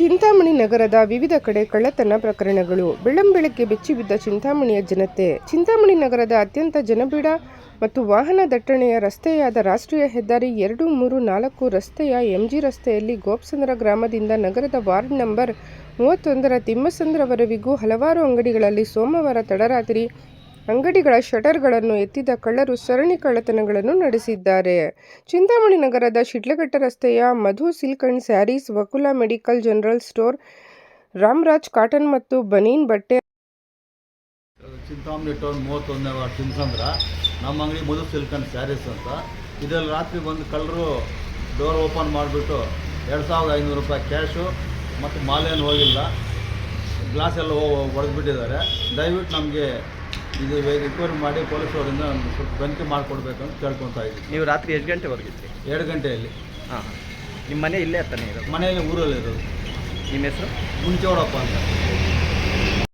ಚಿಂತಾಮಣಿ ನಗರದ ವಿವಿಧ ಕಡೆ ಕಳ್ಳತನ ಪ್ರಕರಣಗಳು. ಬೆಳ್ಳಂಬೆಳಗ್ಗೆ ಬೆಚ್ಚಿಬಿದ್ದ ಚಿಂತಾಮಣಿಯ ಜನತೆ. ಚಿಂತಾಮಣಿ ನಗರದ ಅತ್ಯಂತ ಜನಬೀಡ ಮತ್ತು ವಾಹನ ದಟ್ಟಣೆಯ ರಸ್ತೆಯಾದ ರಾಷ್ಟ್ರೀಯ ಹೆದ್ದಾರಿ ಎರಡು, ಮೂರು, ನಾಲ್ಕು ರಸ್ತೆಯ ಎಂಜಿ ರಸ್ತೆಯಲ್ಲಿ ಗೋಪ್ಸಂದ್ರ ಗ್ರಾಮದಿಂದ ನಗರದ ವಾರ್ಡ್ ನಂಬರ್ ಮೂವತ್ತೊಂದರ ತಿಮ್ಮಸಂದ್ರವರೆವಿಗೂ ಹಲವಾರು ಅಂಗಡಿಗಳಲ್ಲಿ ಸೋಮವಾರ ತಡರಾತ್ರಿ ಅಂಗಡಿಗಳ ಶಟರ್ಗಳನ್ನು ಎತ್ತಿದ ಕಳ್ಳರು ಸರಣಿ ಕಳ್ಳತನಗಳನ್ನು ನಡೆಸಿದ್ದಾರೆ. ಚಿಂತಾಮಣಿ ನಗರದ ಶಿಡ್ಲಘಟ್ಟ ರಸ್ತೆಯ Madhu silk and sarees Vakula medical general store Ramraj cotton ಮತ್ತು ಬನೀನ್ ಬಟ್ಟೆ ಚಿಂತಾಮಣಿ ಟೌನ್ ಮೂವತ್ತೊಂದನೇ ವಾರ್ಡ್ ತಿನ್ಸಂದ್ರ, ನಮ್ಮ ಅಂಗಡಿ ಮಧು ಸಿಲ್ಕ್ ಅಂಡ್ ಸ್ಯಾರೀಸ್ ಅಂತ. ಇದರಲ್ಲಿ ರಾತ್ರಿ ಬಂದು ಕಳ್ಳರು ಡೋರ್ ಓಪನ್ ಮಾಡಿಬಿಟ್ಟು ಎರಡು ಸಾವಿರದ ಐನೂರು ರೂಪಾಯಿ ಕ್ಯಾಶು ಮತ್ತು ಮಾಲೆಯನ್ನು ಹೋಗಿಲ್ಲ. ಗ್ಲಾಸ್ ಎಲ್ಲ ಹೊಡೆದ್ಬಿಟ್ಟಿದ್ದಾರೆ ದಯವಿಟ್ಟು ನಮಗೆ ಇದು ರಿಕವರಿ ಮಾಡಿ ಪೊಲೀಸ್ ಅವರಿಂದ ನಮ್ಗೆ ಸ್ವಲ್ಪ ಮಾಡಿಕೊಡ್ಬೇಕು ಅಂತ ಕೇಳ್ಕೊತಾ ಇದ್ದೀವಿ. ನೀವು ರಾತ್ರಿ ಎಷ್ಟು ಗಂಟೆವರೆಗಿದ್ರಿ ಎರಡು ಗಂಟೆಯಲ್ಲಿ. ಹಾಂ ಹಾಂ. ನಿಮ್ಮ ಮನೆ ಇಲ್ಲೇ ತಾನೇ ಇರೋದು? ಮನೆಯಲ್ಲಿ ಊರಲ್ಲಿ ಇರೋದು ನಿಮ್ಮ ಹೆಸರು? ಮುಂಚೆವಡಪ್ಪ ಅಂತ.